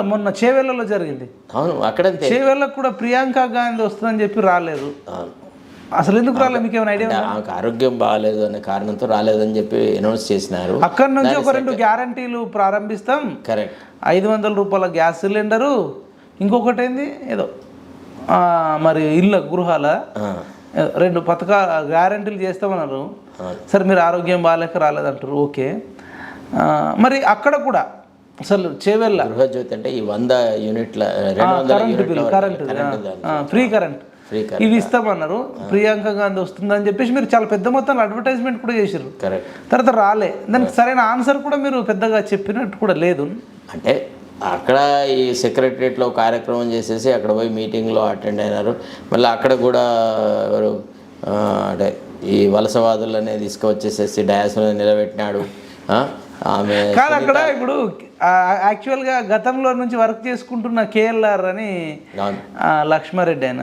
కదా మొన్న చేవెళ్ళలో జరిగింది. అవును అక్కడంతే. చేవెళ్ళకు కూడా ప్రియాంక గాంధీ వస్తుందని చెప్పి రాలేదు. అవును. అసలు ఎందుకు రాలేదు మీకు ఏమైనా ఐడియా ఆమెకు ఆరోగ్యం బాగాలేదు అనే కారణంతో రాలేదని చెప్పి అనౌన్స్ చేసినారు. అక్కడ నుంచి ఒక రెండు గ్యారంటీలు ప్రారంభిస్తాం. కరెక్ట్ ఐదు వందల రూపాయల గ్యాస్ సిలిండరు ఇంకొకటి ఏంది? ఏదో మరి ఇళ్ళ గృహాల రెండు పథకా గ్యారంటీలు చేస్తామన్నారు. సరే మీరు ఆరోగ్యం బాగాలేక రాలేదంటారు ఓకే. మరి అక్కడ కూడా అసలు చేవెళ్ళ. గృహజ్యోతి అంటే ఈ వంద యూనిట్ల current bill current free current ఇవి ఇస్తామన్నారు. ప్రియాంక గాంధీ వస్తుందని చెప్పేసి మీరు చాలా పెద్ద మొత్తంలో అడ్వర్టైజ్మెంట్ కూడా చేశారు తర్వాత రాలే. దానికి సరైన ఆన్సర్ కూడా మీరు పెద్దగా చెప్పినట్టు కూడా లేదు. అంటే అక్కడ ఈ సెక్రటరియట్లో కార్యక్రమం చేసేసి అక్కడ పోయి మీటింగ్లో అటెండ్ అయినారు. మళ్ళీ అక్కడ కూడా ఎవరు అంటే ఈ వలసవాదులనే తీసుకువచ్చేసేసి డయాస్లో నిలబెట్టినాడు. ఆమె కాదు అక్కడ ఇప్పుడు యాక్చువల్గా గతంలో నుంచి వర్క్ చేసుకుంటున్న కేఎల్ఆర్ అని లక్ష్మారెడ్డి ఆయన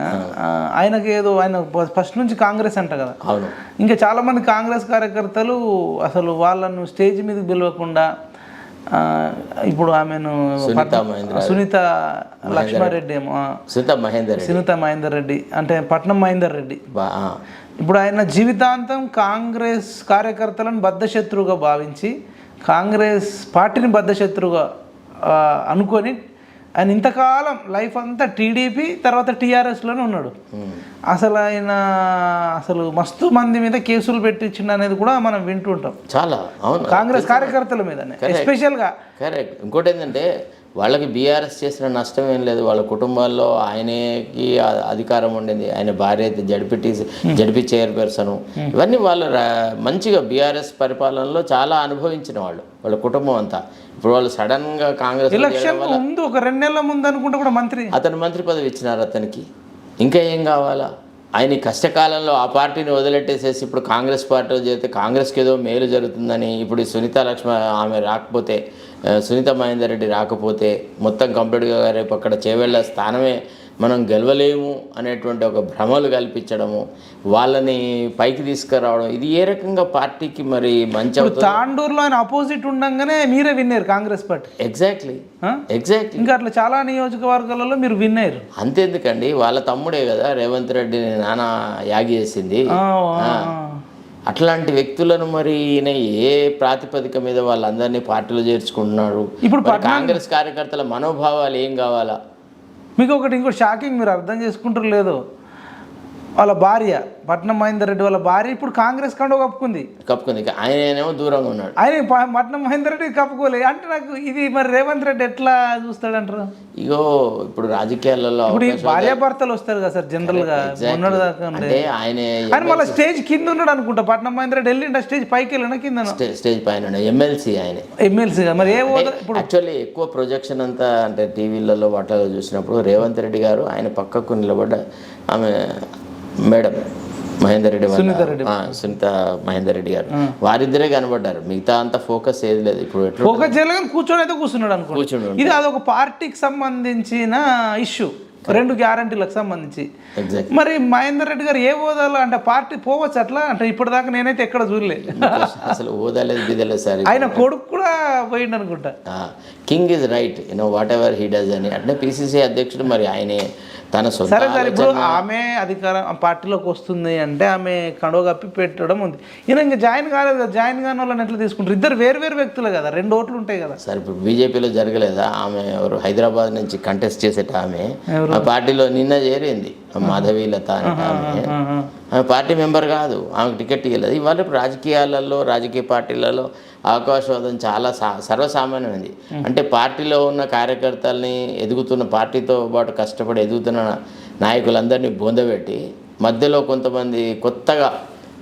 ఆయనకి ఏదో ఆయన ఫస్ట్ నుంచి కాంగ్రెస్ అంట కదా. ఇంకా చాలా మంది కాంగ్రెస్ కార్యకర్తలు అసలు వాళ్ళను స్టేజ్ మీదకి పిలవకుండా ఇప్పుడు ఆమెను సునీత లక్ష్మారెడ్డి ఏమో సునీత మహేందర్ రెడ్డి. సునీత మహేందర్ రెడ్డి అంటే పట్నం మహేందర్ రెడ్డి. ఇప్పుడు ఆయన జీవితాంతం కాంగ్రెస్ కార్యకర్తలను బద్ధశత్రువుగా భావించి కాంగ్రెస్ పార్టీని బద్ధశత్రువుగా అనుకొని ఆయన ఇంతకాలం లైఫ్ అంతా టీడీపీ తర్వాత టీఆర్ఎస్లోనే ఉన్నాడు. అసలు ఆయన అసలు మస్తు మంది మీద కేసులు పెట్టించిండు అనేది కూడా మనం వింటుంటాం. చాలా అవును. కాంగ్రెస్ కార్యకర్తల మీదనే. ఎస్పెషల్గా కరెక్ట్ ఇంకోటి ఏంటంటే వాళ్ళకి బీఆర్ఎస్ చేసిన నష్టం ఏం లేదు. వాళ్ళ కుటుంబాల్లో ఆయనకి అధికారం ఉండింది. ఆయన భార్య అయితే జడ్పీటీ జడ్పీ చైర్పర్సన్. ఇవన్నీ వాళ్ళు మంచిగా బీఆర్ఎస్ పరిపాలనలో చాలా అనుభవించిన వాళ్ళు వాళ్ళ కుటుంబం అంతా. ఇప్పుడు వాళ్ళు సడన్గా కాంగ్రెస్ ఎలక్షన్ ముందు ఒక రెండు నెలల ముందు అనుకుంటే కూడా మంత్రి. అతను మంత్రి పదవి ఇచ్చినారు అతనికి. ఇంకా ఏం కావాలా? ఆయన కష్టకాలంలో ఆ పార్టీని వదిలెట్టేసేసి ఇప్పుడు కాంగ్రెస్ పార్టీలో చేరితే కాంగ్రెస్కి ఏదో మేలు జరుగుతుందని ఇప్పుడు సునీత లక్ష్మ ఆమె రాకపోతే సునీత మహేందర్ రెడ్డి రాకపోతే మొత్తం కంప్లీట్గా రేపు అక్కడ చేవెళ్ళ స్థానమే మనం గెలవలేము అనేటువంటి ఒక భ్రమలు కల్పించడము వాళ్ళని పైకి తీసుకురావడం ఇది ఏ రకంగా పార్టీకి మరి మంచి తాండూరులో ఆయన అపోజిట్ ఉండంగానే మీరే విన్నారు కాంగ్రెస్ పార్టీ. ఎగ్జాక్ట్లీ? ఎగ్జాక్ట్లీ ఇంకా అట్లా చాలా నియోజకవర్గాలలో మీరు విన్ అయ్యారు అంతెందుకండి వాళ్ళ తమ్ముడే కదా రేవంత్ రెడ్డిని నాన్న యాగి చేసింది. అట్లాంటి వ్యక్తులను మరి ఈయన ఏ ప్రాతిపదిక మీద వాళ్ళందరినీ పార్టీలో చేర్చుకుంటున్నాడు? ఇప్పుడు కాంగ్రెస్ కార్యకర్తల మనోభావాలు ఏం కావాలా? మీకు ఒకటి ఇంకో షాకింగ్ మీరు అర్థం చేసుకుంటారు లేదో? వాళ్ళ భార్య పట్నం మహేందర్ రెడ్డి వాళ్ళ భార్య ఇప్పుడు కాంగ్రెస్ కండో కప్పుకుంది. కప్పుకుంది. ఇక ఆయనేమో దూరంగా ఉన్నాడు. ఆయన పట్నం మహేందర్ రెడ్డి కప్పుకోలే. అంటే నాకు ఇది మరి రేవంత్ రెడ్డి ఎట్లా చూస్తాడంటారు? ఇగో ఇప్పుడు రాజకీయాలలో ఇప్పుడు ఈ భార్యాభర్తలు వస్తారు కదా సార్ జనరల్గా అంటే ఆయన ఆయన మళ్ళీ స్టేజ్ కింద ఉన్నాడు అనుకుంటా. పట్నం మహేందర్ రెడ్డి వెళ్ళిండ? స్టేజ్ పైకి వెళ్ళిన కింద స్టే- స్టేజ్ పైన ఎమ్మెల్సీ ఆయనే. ఎమ్మెల్సీగా మరి ఏ ఇప్పుడు యాక్చువల్లీ ఎక్కువ ప్రొజెక్షన్ అంతా అంటే టీవీలలో వాటిలో చూసినప్పుడు రేవంత్ రెడ్డి గారు ఆయన పక్కకు నిలబడ్డ ఆమె మేడం మహేందర్ రెడ్డి సునీత మహేందర్ రెడ్డి గారు. వారిద్దరే కనబడ్డారు. మిగతా అంతా ఫోకస్ ఏది లేదు. ఇప్పుడు ఫోకస్ కూర్చొని అయితే కూర్చున్నాడు అనుకో కూర్చుని ఇది అదొక పార్టీకి సంబంధించిన ఇష్యూ. రెండు గ్యారంటీలకు సంబంధించి. మరి మహేందర్ రెడ్డి గారు ఏ హోదాలో అంటే పార్టీ పోవచ్చు అట్లా? అంటే ఇప్పటిదాకా నేనైతే ఎక్కడ చూడలే. అసలు ఓదాలేదు బిదలేదు సార్ ఆయన కొడుకు కూడా పోయిండు అనుకుంటా. King is right you know whatever he does అని. అంటే పిసిసి అధ్యక్షుడు మరి ఆయనే తన సరే సరే ఇప్పుడు ఆమె అధికారం పార్టీలోకి వస్తుంది అంటే ఆమె కండువ కప్పి పెట్టడం ఉంది. ఈయన ఇంకా జాయిన్ కాలేదు కదా జాయిన్ కాని వాళ్ళని ఎట్లా తీసుకుంటారు? ఇద్దరు వేరు వేరు వ్యక్తులు కదా రెండు ఓట్లు ఉంటాయి కదా. సార్ ఇప్పుడు బీజేపీలో జరగలేదా? ఆమె ఎవరు హైదరాబాద్ నుంచి కంటెస్ట్ చేసేట ఆమె. ఆ పార్టీలో నిన్న చేరింది. మాధవి లత అనే ఆమె. ఆమె పార్టీ మెంబర్ కాదు. ఆమెకు టికెట్ ఇవ్వలేదు. ఇవాళ ఇప్పుడు రాజకీయాలలో రాజకీయ పార్టీలలో అవకాశవాదం చాలా సర్వసామాన్యమైంది. అంటే పార్టీలో ఉన్న కార్యకర్తల్ని ఎదుగుతున్న పార్టీతో పాటు కష్టపడి ఎదుగుతున్న నాయకులందరినీ బొందబెట్టి మధ్యలో కొంతమంది కొత్తగా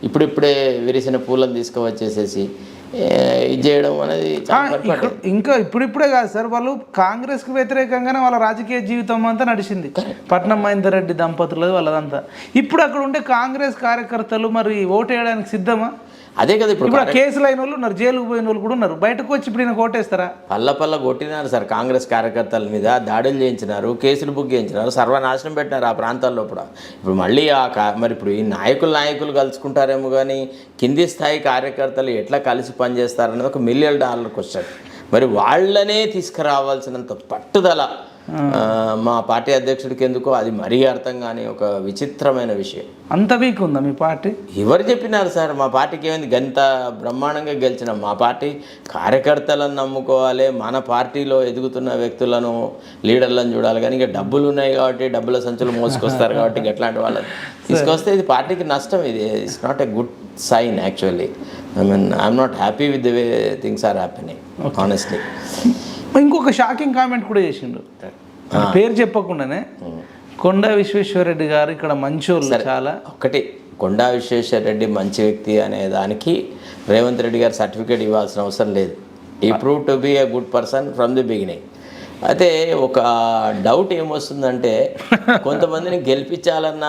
ఇప్పుడిప్పుడే విరిసిన పూలను తీసుకువచ్చేసేసి ఇది చేయడం అనేది ఇంకా ఇప్పుడిప్పుడే కాదు సార్ వాళ్ళు కాంగ్రెస్కి వ్యతిరేకంగానే వాళ్ళ రాజకీయ జీవితం అంతా నడిచింది. పట్నం మహేందర్ రెడ్డి దంపతులది వాళ్ళదంతా. ఇప్పుడు అక్కడ ఉండే కాంగ్రెస్ కార్యకర్తలు మరి ఓటు వేయడానికి సిద్ధమా? అదే కదా ఇప్పుడు కేసులు అయిన వాళ్ళు ఉన్నారు జైలుకు పోయిన వాళ్ళు కూడా ఉన్నారు. బయటకు వచ్చి ఇప్పుడు ఈయన ఓటేస్తారా పల్ల పల్ల కొట్టినారు సార్ కాంగ్రెస్ కార్యకర్తల మీద దాడులు చేయించినారు కేసులు బుక్ చేయించినారు సర్వనాశనం పెట్టినారు ఆ ప్రాంతాల్లో కూడా. ఇప్పుడు మళ్ళీ ఆ మరి ఇప్పుడు ఈ నాయకులు నాయకులు కలుసుకుంటారేమో కానీ కింది స్థాయి కార్యకర్తలు ఎట్లా కలిసి పనిచేస్తారనేది ఒక మిలియన్ డాలర్ క్వశ్చన్ మరి వాళ్ళనే తీసుకురావాల్సినంత పట్టుదల మా పార్టీ అధ్యక్షుడికి ఎందుకో అది మరీ అర్థం కాని ఒక విచిత్రమైన విషయం. అంత వీక్ ఉందా మీ పార్టీ? ఎవరు చెప్పినారు సార్? మా పార్టీకి ఏమైంది? గంత బ్రహ్మాండంగా గెలిచినాం. మా పార్టీ కార్యకర్తలను నమ్ముకోవాలి మన పార్టీలో ఎదుగుతున్న వ్యక్తులను లీడర్లను చూడాలి. కానీ ఇక డబ్బులు ఉన్నాయి కాబట్టి డబ్బుల సంచులు మోసుకొస్తారు కాబట్టి ఇక ఎట్లాంటి వాళ్ళని తీసుకొస్తే ఇది పార్టీకి నష్టం. ఇది it's not a good sign actually I mean I'm not happy with the way things are happening honestly ఇంకొక షాకింగ్ కామెంట్ కూడా చేసిండు. పేరు చెప్పకుండానే కొండ విశ్వేశ్వరరెడ్డి గారు ఇక్కడ మంచోళ్ళు చాలా. ఒకటి కొండా విశ్వేశ్వర రెడ్డి మంచి వ్యక్తి అనే దానికి రేవంత్ రెడ్డి గారు సర్టిఫికేట్ ఇవ్వాల్సిన అవసరం లేదు. ఈ prove to be a good person from the beginning అయితే ఒక డౌట్ ఏమొస్తుందంటే కొంతమందిని గెలిపించాలన్న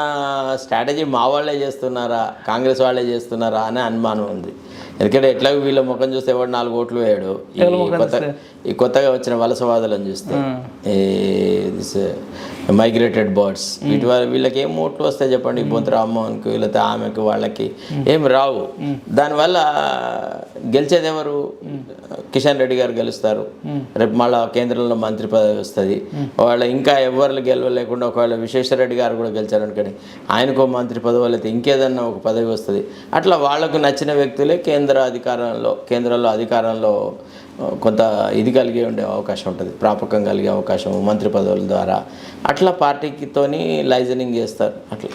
స్ట్రాటజీ మా వాళ్ళే చేస్తున్నారా కాంగ్రెస్ వాళ్ళే చేస్తున్నారా అనే అనుమానం ఉంది. ఎందుకంటే ఎట్లాగో వీళ్ళ ముఖం చూస్తే ఎవడు నాలుగు ఓట్లు వేయడు. ఈ కొత్త ఈ కొత్తగా వచ్చిన వలసవాదులను చూస్తే. మైగ్రేటెడ్ బర్డ్స్ వీటి వల్ల వీళ్ళకి ఏం ఓట్లు వస్తాయి చెప్పండి? బొంత రామ్మోహన్కి వీళ్ళతో ఆమెకు వాళ్ళకి ఏం రావు. దానివల్ల గెలిచేది ఎవరు? కిషన్ రెడ్డి గారు గెలుస్తారు. రేపు మళ్ళా కేంద్రంలో మంత్రి పదవి వస్తుంది. వాళ్ళ ఇంకా ఎవరు గెలవలేకుండా ఒకవేళ విశ్వేశ్వరరెడ్డి గారు కూడా గెలిచారు అనుకోండి ఆయనకో మంత్రి పదవి అయితే ఇంకేదన్నా ఒక పదవి వస్తుంది. అట్లా వాళ్ళకు నచ్చిన వ్యక్తులే కేంద్ర కేంద్ర అధికారంలో కేంద్రంలో అధికారంలో కొంత ఇది కలిగి ఉండే అవకాశం ఉంటుంది. ప్రాపకం కలిగే అవకాశం మంత్రి పదవుల ద్వారా. అట్లా పార్టీకితోని లైజనింగ్ చేస్తారు. అట్లా.